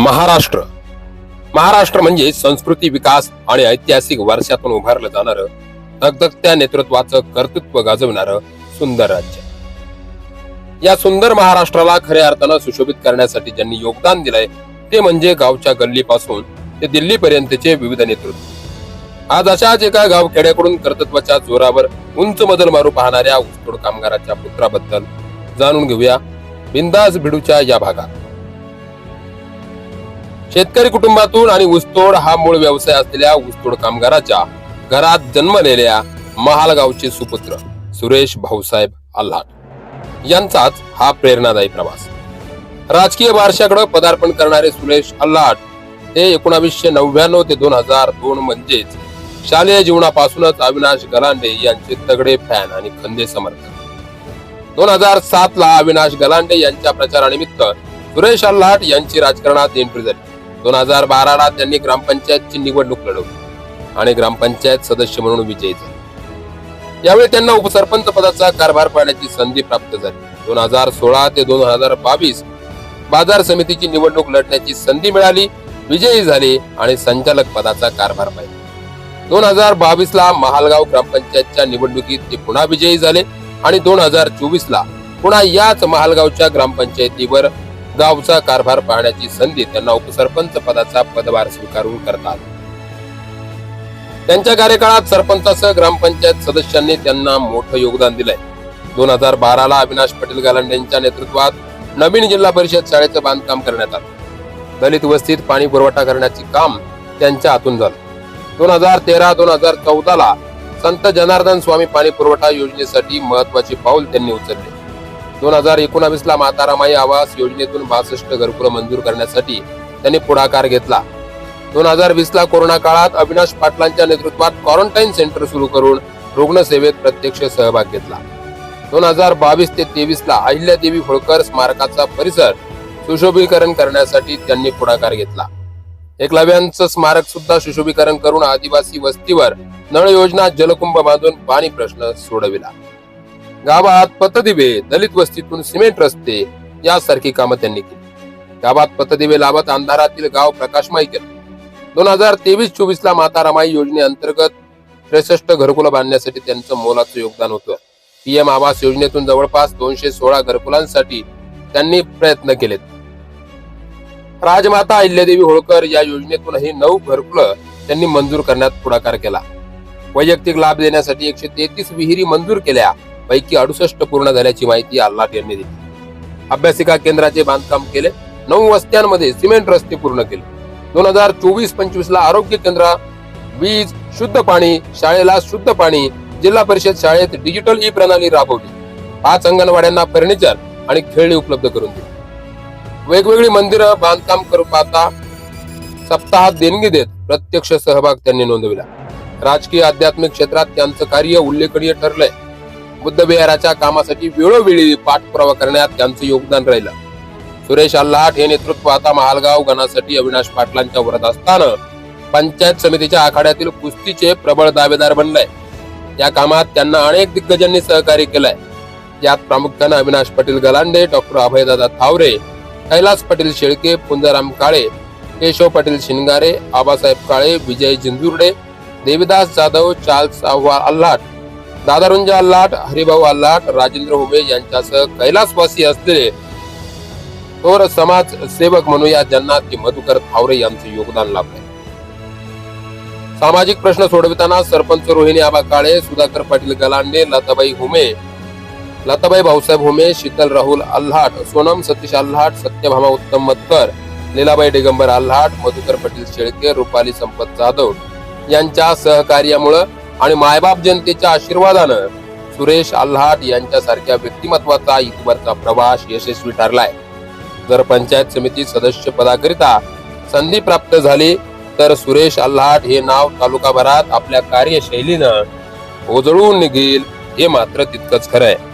महाराष्ट्र. महाराष्ट्र म्हणजे संस्कृती विकास आणि ऐतिहासिक वारशातून उभारलं जाणारं धगधगत्या नेतृत्वाचं कर्तृत्व गाजवणारं सुंदर राज्य. या सुंदर महाराष्ट्राला खऱ्या अर्थानं सुशोभित करण्यासाठी ज्यांनी योगदान दिलंय ते म्हणजे गावच्या गल्लीपासून ते दिल्लीपर्यंतचे विविध नेतृत्व. आज अशाच एका गाव खेड्याकडून कर्तृत्वाच्या जोरावर उंच मजल मारू पाहणाऱ्या ऊसतोड कामगाराच्या पुत्राबद्दल जाणून घेऊया बिंदास भिडूच्या या भागात. शेतकरी कुटुंबातून आणि ऊसतोड हा मूळ व्यवसाय असलेल्या ऊसतोड कामगाराच्या घरात जन्मलेल्या महालगावचे सुपुत्र सुरेश भाऊसाहेब आल्हाट यांचाच हा प्रेरणादायी प्रवास. राजकीय वारशाकडे पदार्पण करणारे सुरेश आल्हाट हे एकोणावीसशे नव्याण्णव ते दोन हजार दोन म्हणजेच शालेय जीवनापासूनच अविनाश गलांडे यांचे तगडे फॅन आणि खंदे समर्थक. दोन हजार सात ला अविनाश गलांडे यांच्या प्रचारानिमित्त सुरेश आल्हाट यांची राजकारणात एंट्री झाली. दोन हजार बाराला त्यांनी ग्रामपंचायतची निवडणूक लढवली आणि ग्रामपंचायत सदस्य म्हणून विजयी झाले. यावेळी त्यांना उपसरपंच पदाचा कारभार पाहण्याची संधी प्राप्त झाली. दोन हजार सोळा ते दोन हजार बावीस बाजार समितीची निवडणूक लढण्याची संधी मिळाली विजयी झाले आणि संचालक पदाचा कारभार पाहिला. दोन हजार बावीस ला महालगाव ग्रामपंचायतच्या निवडणुकीत ते पुन्हा विजयी झाले आणि दोन हजार चोवीस ला पुन्हा याच महालगावच्या ग्रामपंचायतीवर गावचा कारभार पाहण्याची संधी त्यांना उपसरपंच पदाचा पदभार स्वीकारून करतात. त्यांच्या कार्यकाळात सरपंचासह ग्रामपंचायत सदस्यांनी त्यांना मोठं योगदान दिलंय. दोन हजार बाराला अविनाश पटेल गालांडे यांच्या नेतृत्वात नवीन जिल्हा परिषद शाळेचं बांधकाम करण्यात आलं. दलित वस्तीत पाणी पुरवठा करण्याचे काम त्यांच्या हातून झालं. दोन हजार तेरा दोन हजार चौदाला संत जनार्दन स्वामी पाणी पुरवठा योजनेसाठी महत्त्वाचे पाऊल त्यांनी उचलले. दोन हजार एकोणावीस ला मातारामाई आवास योजनेतून बासष्ट घरकुलं मंजूर करण्यासाठी त्यांनी पुढाकार घेतला. दोन हजार वीस ला कोरोना काळात अविनाश पाटलांच्या नेतृत्वात क्वारंटाईन सेंटर सुरू करून रुग्णसेवेत प्रत्यक्ष सहभाग घेतला. दोन हजार बावीस ते तेवीस ला अहिल्यादेवी होळकर स्मारकाचा परिसर सुशोभीकरण करण्यासाठी त्यांनी पुढाकार घेतला. एकलव्यांचं स्मारक सुद्धा सुशोभीकरण करून आदिवासी वस्तीवर नळ योजना जलकुंभ बांधून पाणी प्रश्न सोडविला. गावात पतदिवे दलित वस्तीतून सिमेंट रस्ते यासारखी कामं त्यांनी केली. गावात पतदिवे लावत अंधारातील गाव प्रकाशमय केलं. दोन हजार तेवीस चोवीस ला माता रमाई योजनेअंतर्गत त्रेसष्ट घरकुल बांधण्यासाठी त्यांचं मोलाचं योगदान होतं. पीएम आवास योजनेतून जवळपास दोनशे सोळा घरकुलांसाठी त्यांनी प्रयत्न केलेत. राजमाता अहिल्यादेवी होळकर या योजनेतूनही नऊ घरकुलं त्यांनी मंजूर करण्यात पुढाकार केला. वैयक्तिक लाभ देण्यासाठी एकशे तेहतीस विहिरी मंजूर केल्या. पैकी अडुसष्ट पूर्ण झाल्याची माहिती आल्हाट यांनी दिली. अभ्यासिका केंद्राचे बांधकाम केले. नऊ वस्त्यांमध्ये सिमेंट रस्ते पूर्ण केले. दोन हजार चोवीस पंचवीस ला आरोग्य केंद्र वीज शुद्ध पाणी शाळेला शुद्ध पाणी जिल्हा परिषद शाळेत डिजिटल ई प्रणाली राबवली. पाच अंगणवाड्यांना फर्निचर आणि खेळणी उपलब्ध करून दिली. वेगवेगळी मंदिरं बांधकाम करून पाहता सप्ताहात देणगी देत प्रत्यक्ष सहभाग त्यांनी नोंदविला. राजकीय आध्यात्मिक क्षेत्रात त्यांचं कार्य उल्लेखनीय ठरलंय. बुद्धविहाराच्या कामासाठी वेळोवेळी पाठपुरावा करण्यात त्यांचं योगदान राहिलं. सुरेश अल्लाट हे नेतृत्व आता महालगाव गणासाठी अविनाश पाटलांच्या वरत असताना पंचायत समितीच्या आखाड्यातील कुस्तीचे प्रबळ दावेदार बनलाय. या कामात त्यांना अनेक दिग्गजांनी सहकार्य केलंय. यात प्रामुख्यानं अविनाश पाटील गलांडे डॉक्टर अभयदादा थावरे कैलास पाटील शेळके पुंजाराम काळे केशव पाटील शिंगारे आबासाहेब काळे विजय जिंजुर्डे देविदास जाधव चार्ल्स आव्हाड अल्लाट दादारुंजा अल्लाट हरिभाऊ अल्लाट राजेंद्र हुबे यांच्यासह कैलासवासी असलेले थोर समाज सेवक म्हणूया ज्यांना मधुकर थावरे यांचे योगदान लाभले सामाजिक प्रश्न सोडविताना सरपंच रोहिणी आबा काळे सुधाकर पाटील गलांडे लताबाई हुमे लताबाई भाऊसाहेब हुमे शीतल राहुल आल्हाट सोनम सतीश आल्हाट सत्यभामा उत्तम मतकर लीलाबाई दिगंबर आल्हाट मधुकर पाटील शेळके रुपाली संपत जाधव यांच्या सहकार्यामुळे आणि मायबाप जनतेच्या आशीर्वादानं सुरेश आल्हाट यांच्यासारख्या व्यक्तिमत्वाचा इथवरचा प्रवास यशस्वी ठरलाय. जर पंचायत समिती सदस्य पदाकरिता संधी प्राप्त झाली तर सुरेश आल्हाट हे नाव तालुकाभरात आपल्या कार्यशैलीनं ओजळून निघेल हे मात्र तितकंच खरं आहे